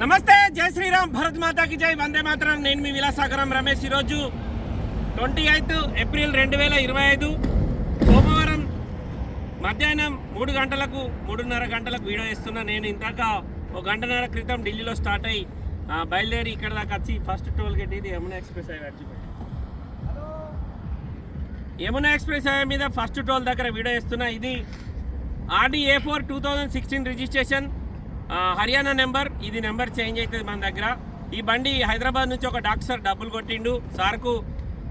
నమస్తే జై శ్రీరామ్ భరత్ మాతాకి జై వందే మాత్రం. నేను మీ విలాసాగరం రమేష్ ఈరోజు ట్వంటీ ఎయిత్ ఏప్రిల్ రెండు వేల ఇరవై ఐదు సోమవారం మధ్యాహ్నం మూడు గంటలకు మూడున్నర గంటలకు వీడియో ఇస్తున్నా నేను ఇందాక ఒక గంటన్నర క్రితం ఢిల్లీలో స్టార్ట్ అయ్యి బయలుదేరి ఇక్కడ దాకా వచ్చి ఫస్ట్ టోల్ గేట్ ఇది Yamuna express highway Arjun Yamuna express highway మీద ఫస్ట్ టోల్ దగ్గర వీడియో ఇస్తున్నా ఇది RD A four two thousand sixteen registration. Haryana number ఇది నెంబర్ చేంజ్ అవుతుంది మన దగ్గర. ఈ బండి హైదరాబాద్ నుంచి ఒక డాక్టర్ డబ్బులు కొట్టిండు. సార్కు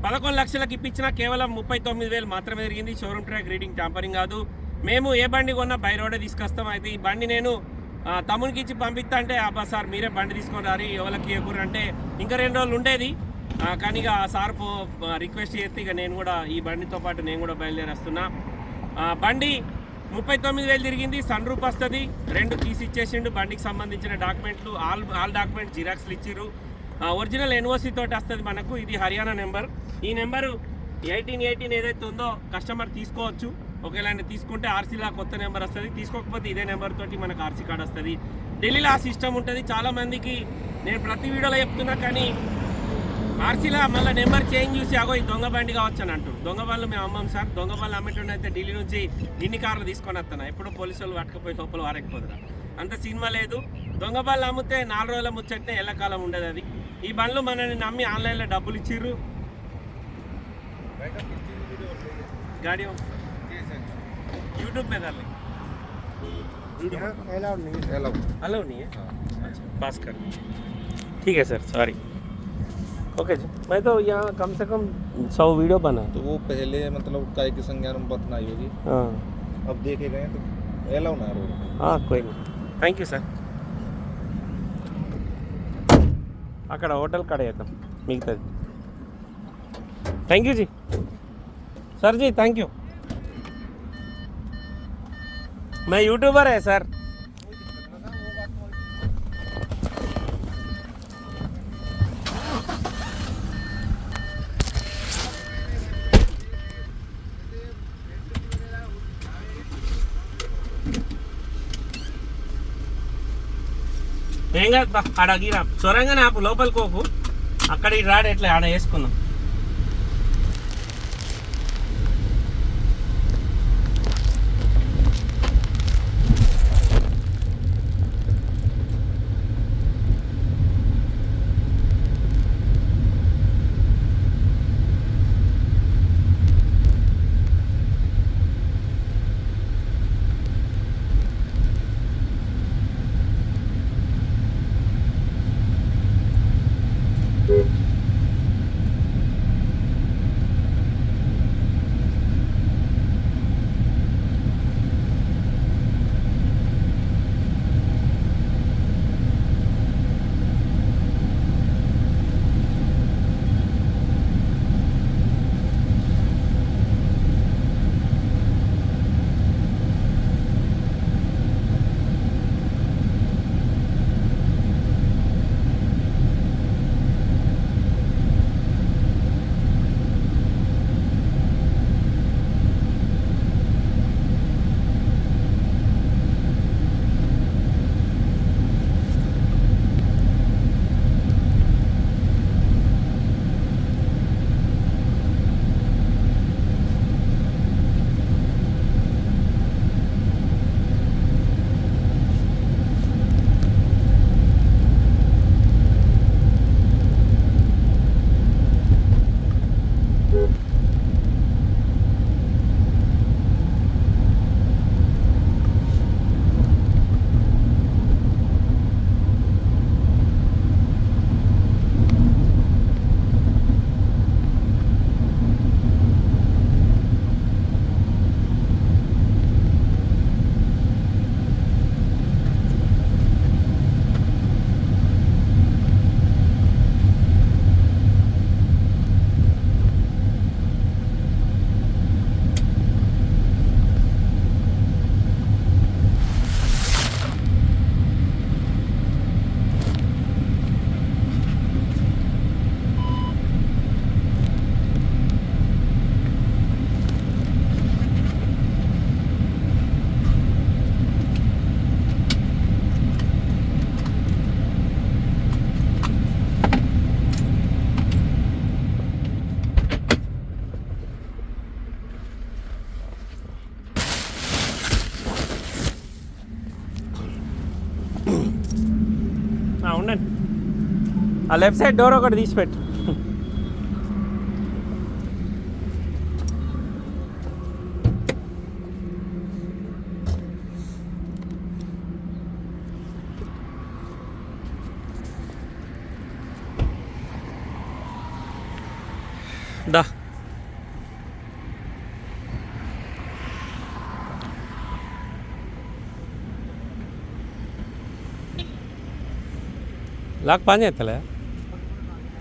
పదకొండు లక్షలకు ఇప్పించిన కేవలం ముప్పై తొమ్మిది వేలు మాత్రమే జరిగింది షోరూమ్ ట్రాక్ రీడింగ్ ట్యాంపరింగ్ కాదు. మేము ఏ బండి కొన్నా బై రోడే తీసుకొస్తాం. అయితే ఈ బండి నేను తమ్మునికి ఇచ్చి పంపిస్తా అంటే అబ్బా సార్ మీరే బండి తీసుకొని రారి ఎవరికి ఎగురు అంటే ఇంకా రెండు రోజులు ఉండేది. కానీ ఇక ఆ సార్ రిక్వెస్ట్ చేస్తే ఇక నేను కూడా ఈ బండితో పాటు నేను కూడా బయలుదేరేస్తున్నా. బండి ముప్పై తొమ్మిది వేలు తిరిగింది సన్ రూప్ వస్తుంది. రెండు తీసి ఇచ్చేసిండు బండికి సంబంధించిన డాక్యుమెంట్లు ఆల్ ఆల్ డాక్యుమెంట్ జిరాక్స్లు ఇచ్చిర్రు. ఆ, ఒరిజినల్ ఎన్ఓసి తోటి వస్తుంది మనకు ఇది హర్యానా నెంబర్. ఈ నెంబరు ఎయిటీన్ ఎయిటీన్ ఏదైతే ఉందో కస్టమర్ తీసుకోవచ్చు. ఒకవేళ తీసుకుంటే ఆర్సీలా కొత్త నెంబర్ వస్తుంది. తీసుకోకపోతే ఇదే నెంబర్ తోటి మనకు ఆర్సీ కార్డ్ వస్తుంది. ఢిల్లీలో ఆ సిస్టమ్ ఉంటుంది. చాలామందికి నేను ప్రతి వీడియోలో చెప్తున్నా కానీ ఆర్సీలో మళ్ళీ నెంబర్ చేంజ్ చూసి అగో ఈ దొంగ బండి కావచ్చు అని అంటారు దొంగ బండ్లు మేము అమ్మం సార్ దొంగ బండ్లు అమ్మేటోడు అయితే ఢిల్లీ నుంచి ఇన్ని కార్లు తీసుకొని వస్తాను ఎప్పుడు పోలీసు వాళ్ళు పట్టుకపోయి లోపల వారకపోదురా అంత సినిమా లేదు దొంగ బండ్లు అమ్మితే నాలుగు రోజుల ముచ్చట్నే ఎల్లకాలం ఉండదు అది ఈ బండ్లు మనల్ని నమ్మి ఆన్లైన్లో డబ్బులు ఇచ్చిర్రు गाड़ी यूट्यूब में डालें अलाउड नहीं है अलाउ नहीं है अच्छा पास कर ठीक है सर सॉरी ओके जी मैं तो यहाँ कम से कम सौ वीडियो बना तो वो पहले मतलब काय की संज्ञान में बतनाई होगी हाँ अब देखे गए तो अलाउ ना रोड हाँ कोई नहीं థ్యాంక్ యూ సార్ అక్కడ హోటల్ కాడ చేద్దాం మిగతాది thank you ji sir ji thank you मैं यूट्यूबर है सर ఏం కాదు బా ఆడ గీరా. చొరంగానే ఆపు లోపలికి పోపు అక్కడ రాడు ఎట్లా ఆడ వేసుకుందాం. ఆ లెఫ్ట్ సైడ్ డోర్ ఒకటి తీసిపెట్టు. దా. లాక్ పని చేస్తలే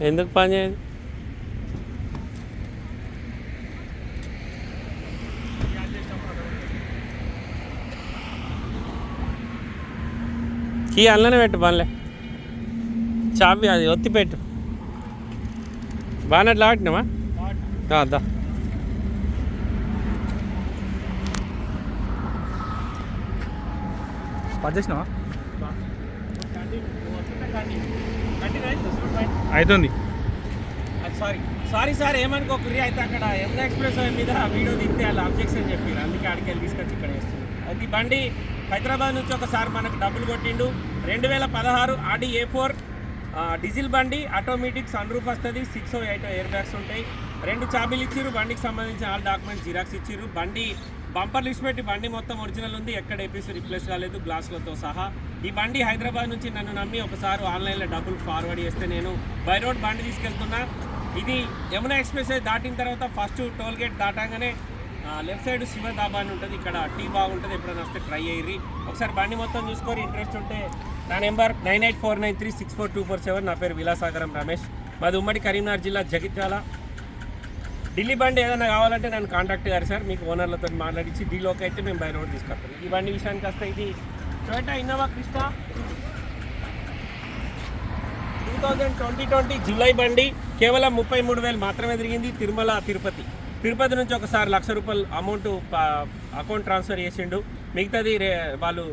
ఎందుకు పని చేయదు కీ అందులోనే పెట్టు పనిలే చాపి అది ఒత్తి పెట్టు. బాగా లాటినావా దా పని చేసినావా? అవుతుంది సారీ. సారీ సార్ ఏమనుకోకురి అయితే అక్కడ యమునా ఎక్స్ప్రెస్ మీద వీడియో దిగితే వాళ్ళు అబ్జెక్షన్ చెప్పారు అందుకే ఆడికి వెళ్ళి తీసుకొచ్చి ఇక్కడ వేస్తుంది అది బండి హైదరాబాద్ నుంచి ఒకసారి మనకు డబ్బులు కొట్టిండు. రెండు వేల పదహారు ఆడి ఏ ఫోర్ డీజిల్ బండి ఆటోమేటిక్ సన్ రూఫ్ వస్తుంది సిక్స్ ఎయిట్ ఎయిర్ బ్యాగ్స్ ఉంటాయి. రెండు చాబీలు ఇచ్చిర్రు బండికి సంబంధించిన ఆల్ డాక్యుమెంట్స్ జిరాక్స్ ఇచ్చారు బండి బంపర్ లిస్ట్ పెట్టి బండి మొత్తం ఒరిజినల్ ఉంది. ఎక్కడ ఏపీసీ రిప్లేస్ కాలేదు. గ్లాసులతో సహా. ఈ బండి హైదరాబాద్ నుంచి నన్ను నమ్మి ఒకసారి ఆన్లైన్లో డబ్బులు ఫార్వర్డ్ చేస్తే నేను బై రోడ్ బండి తీసుకెళ్తున్నా. ఇది యమునా ఎక్స్ప్రెస్ దాటిన తర్వాత ఫస్ట్ టోల్ గేట్ దాటాగానే లెఫ్ట్ సైడ్ శివ దాబా అని ఉంటుంది. ఇక్కడ టీ బాగుంటుంది. ఎప్పుడైనా వస్తే ట్రై అయ్యి ఒకసారి బండి మొత్తం చూసుకొని ఇంట్రెస్ట్ ఉంటే నా number nine eight four nine three six four two four seven. నా పేరు విలాసాగరం రమేష్. మాది ఉమ్మడి కరీంనగర్ జిల్లా జగిత్యాల. ఢిల్లీ బండి ఏదైనా కావాలంటే నన్ను కాంటాక్ట్ గారు సార్. మీకు ఓనర్లతో మాట్లాడించి డీలోకి అయితే మేము బై రోడ్ తీసుకొస్తాం. ఈ బండి విషయానికి వస్తే ఇది Toyota Innova Crysta two thousand twenty twenty July బండి. కేవలం ముప్పై మూడు వేలు మాత్రమే తిరిగింది తిరుమల తిరుపతి. తిరుపతి నుంచి ఒకసారి లక్ష రూపాయలు అమౌంట్ అకౌంట్ ట్రాన్స్ఫర్ చేసిండు. మిగతాది రే వాళ్ళు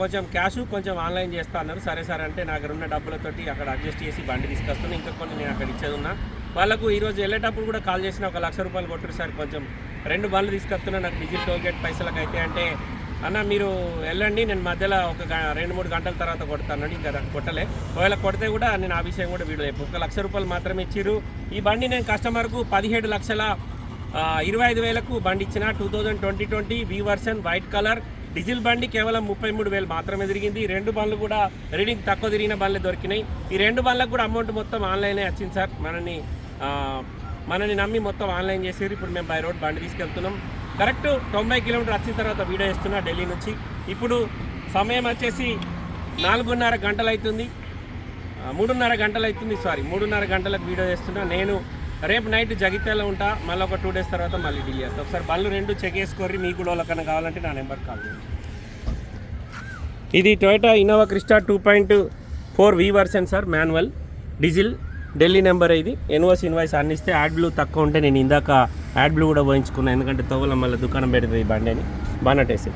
కొంచెం క్యాష్ కొంచెం ఆన్లైన్ చేస్తా అన్నారు. సరే సార్ అంటే నా దగ్గర ఉన్న డబ్బులతోటి అక్కడ అడ్జస్ట్ చేసి బండి తీసుకొస్తాను ఇంకా కొన్ని నేను అక్కడ ఇచ్చేది ఉన్నా. వాళ్ళకు ఈరోజు వెళ్ళేటప్పుడు కూడా కాల్ చేసిన ఒక లక్ష రూపాయలు కొట్టారు సార్ కొంచెం రెండు బండ్లు తీసుకొస్తున్నా నాకు డీజిల్ టోల్ గేట్ పైసలకు అయితే అంటే అన్న మీరు వెళ్ళండి నేను మధ్యలో ఒక గ- రెండు మూడు గంటల తర్వాత కొడతానండి ఇంకా కొట్టలే. ఒకవేళ కొడితే కూడా నేను ఆ విషయం కూడా వీడియో ఒక లక్ష రూపాయలు మాత్రమే ఇచ్చిర్రు. ఈ బండి నేను కస్టమర్కు పదిహేడు లక్షల ఇరవై ఐదు వేలకు బండి ఇచ్చిన two thousand twenty twenty V version white colour. Diesel బండి కేవలం ముప్పై మూడు వేలు మాత్రమే తిరిగింది. ఈ రెండు బండ్లు కూడా రీడింగ్ తక్కువ తిరిగిన బండ్లు దొరికినాయి. ఈ రెండు బండ్లకు కూడా అమౌంట్ మొత్తం ఆన్లైనే వచ్చింది సార్. మనని మనని నమ్మి మొత్తం ఆన్లైన్ చేసేది ఇప్పుడు మేము బై రోడ్ బండి తీసుకెళ్తున్నాం. కరెక్ట్ తొంభై కిలోమీటర్ వచ్చిన తర్వాత వీడియో ఇస్తున్నా ఢిల్లీ నుంచి. ఇప్పుడు సమయం వచ్చేసి నాలుగున్నర గంటలు అవుతుంది మూడున్నర గంటలు అవుతుంది సారీ మూడున్నర గంటలకు వీడియో చేస్తున్నా. నేను రేపు నైట్ జగిత్యాల ఉంటా. మళ్ళీ ఒక టూ డేస్ తర్వాత మళ్ళీ ఢిల్లీ చేస్తాను ఒకసారి బళ్ళు రెండు చెక్ చేసుకోర్రి. మీకు కూడా వాళ్ళకన్నా కావాలంటే నా నెంబర్ కాల్ ఇది Toyota Innova Crysta two point four V version sir manual diesel Delhi number ఇది ఎన్ఓస్ ఇన్వాయిస్ అన్నిస్తే యాడ్ బ్లూ తక్కువ ఉంటే నేను ఇందాక యాడ్ బ్లూ కూడా పోయించుకున్నాను ఎందుకంటే తోవల మళ్ళీ దుకాణం పెడుతుంది ఈ బండి అని. బానటేసి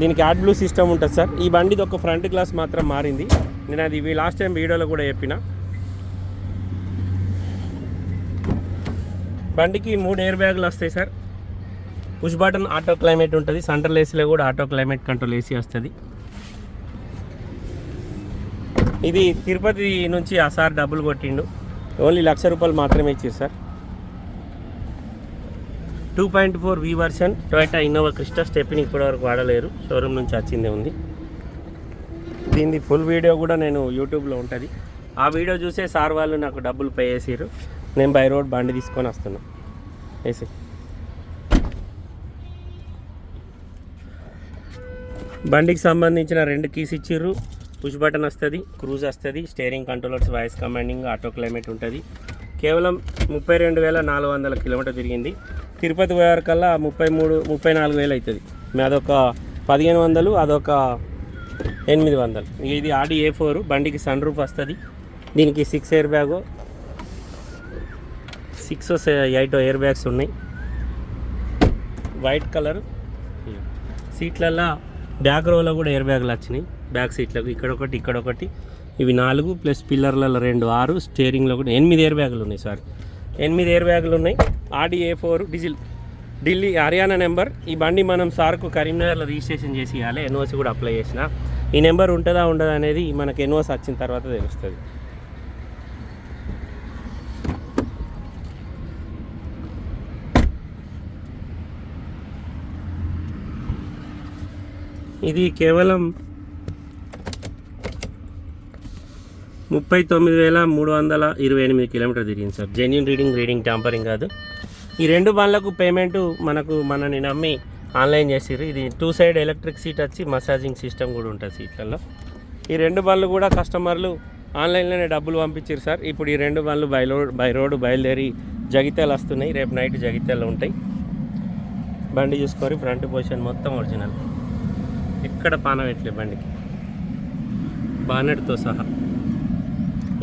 దీనికి యాడ్ బ్లూ సిస్టమ్ ఉంటుంది సార్. ఈ బండిది ఒక ఫ్రంట్ గ్లాస్ మాత్రం మారింది. నేను అది లాస్ట్ టైం వీడియోలో కూడా చెప్పిన. బండికి మూడు ఎయిర్ బ్యాగులు వస్తాయి sir. Push button auto climate ఉంటుంది. సెంట్రల్ ఏసీలో కూడా ఆటో క్లైమేట్ కంట్రోల్ ఏసీ వస్తుంది. ఇది తిరుపతి నుంచి ఆ సార్ డబ్బులు కొట్టిండు. ఓన్లీ లక్ష రూపాయలు మాత్రమే ఇచ్చారు sir. Two point four V version Toyota Innova Crysta stepney ఇప్పటివరకు వాడలేరు. షోరూమ్ నుంచి వచ్చిందే ఉంది. దీని ఫుల్ వీడియో కూడా నేను యూట్యూబ్లో ఉంటుంది. ఆ వీడియో చూసే సార్ వాళ్ళు నాకు డబ్బులు పే చేసారు నేను బై రోడ్ బండి తీసుకొని వస్తున్నా. వేసి బండికి సంబంధించిన రెండు కీస్ ఇచ్చిర్రు. పుష్ బటన్ వస్తుంది క్రూజ్ వస్తుంది steering controllers voice commanding auto climate ఉంటుంది. కేవలం ముప్పై రెండు వేల నాలుగు వందల కిలోమీటర్ తిరిగింది. తిరుపతి పోయేవరకల్లా ముప్పై మూడు ముప్పై నాలుగు వేలు అవుతుంది అదొక పదిహేను వందలు అదొక ఎనిమిది వందలు. ఇది ఆడి ఏ ఫోర్ బండికి సన్ రూఫ్ వస్తుంది. దీనికి six air bag six eight air bags ఉన్నాయి. వైట్ కలర్ సీట్లల్లో బ్యాక్ రోలో కూడా ఎయిర్ బ్యాగులు వచ్చినాయి. బ్యాక్ సీట్లకు ఇక్కడ ఒకటి ఇక్కడ ఒకటి. ఇవి నాలుగు ప్లస్ పిల్లర్లలో రెండు ఆరు. స్టీరింగ్లో కూడా ఎనిమిది ఎయిర్ బ్యాగులు ఉన్నాయి సార్. ఎనిమిది ఎయిర్ బ్యాగులు ఉన్నాయి. Audi A four diesel. Delhi Haryana number. ఈ బండి మనం సార్కు కరీంనగర్లో రిజిస్ట్రేషన్ చేసి ఇవ్వాలి. ఎన్ఓసి కూడా అప్లై చేసిన. ఈ నెంబర్ ఉంటుందా ఉండదా అనేది మనకు ఎన్ఓస్ వచ్చిన తర్వాత తెలుస్తుంది. ఇది కేవలం ముప్పై తొమ్మిది వేల మూడు వందల ఇరవై ఎనిమిది కిలోమీటర్ తిరిగింది sir. Genuine reading reading tampering కాదు. ఈ రెండు బండ్లకు పేమెంట్ మనకు మనని నమ్మి ఆన్లైన్ చేసిర్రు. ఇది టూ సైడ్ ఎలక్ట్రిక్ సీట్ వచ్చి మసాజింగ్ సిస్టమ్ కూడా ఉంటుంది సీట్లలో. ఈ రెండు బండ్లు కూడా కస్టమర్లు ఆన్లైన్లోనే డబ్బులు పంపించారు సార్. ఇప్పుడు ఈ రెండు బండ్లు బై రోడ్ బై రోడ్ బయలుదేరి జగిత్యాలు వస్తున్నాయి. రేపు నైట్ జగిత్యాలు ఉంటాయి. బండి చూసుకొని ఫ్రంట్ పొజిషన్ మొత్తం ఒరిజినల్ ఎక్కడ పాన పెట్టలే బండికి? బానెట్తో సహా.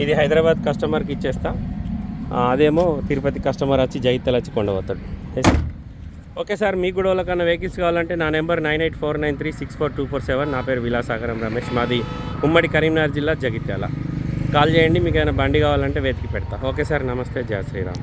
ఇది హైదరాబాద్ కస్టమర్కి ఇచ్చేస్తా. అదేమో తిరుపతి కస్టమర్ వచ్చి జైత్యాలు వచ్చి కొండపోతాడు ఎస్. ఓకే సార్ మీకు కూడా వాళ్ళకన్నా వెహికల్స్ కావాలంటే నా number nine eight four nine three six four two four seven. నా పేరు విలాసాగరం రమేష్. మాది ఉమ్మడి కరీంనగర్ జిల్లా జగిత్యాల. కాల్ చేయండి మీకు ఏమైనా బండి కావాలంటే వెతికి పెడతా. ఓకే సార్ నమస్తే. జయ శ్రీరామ్.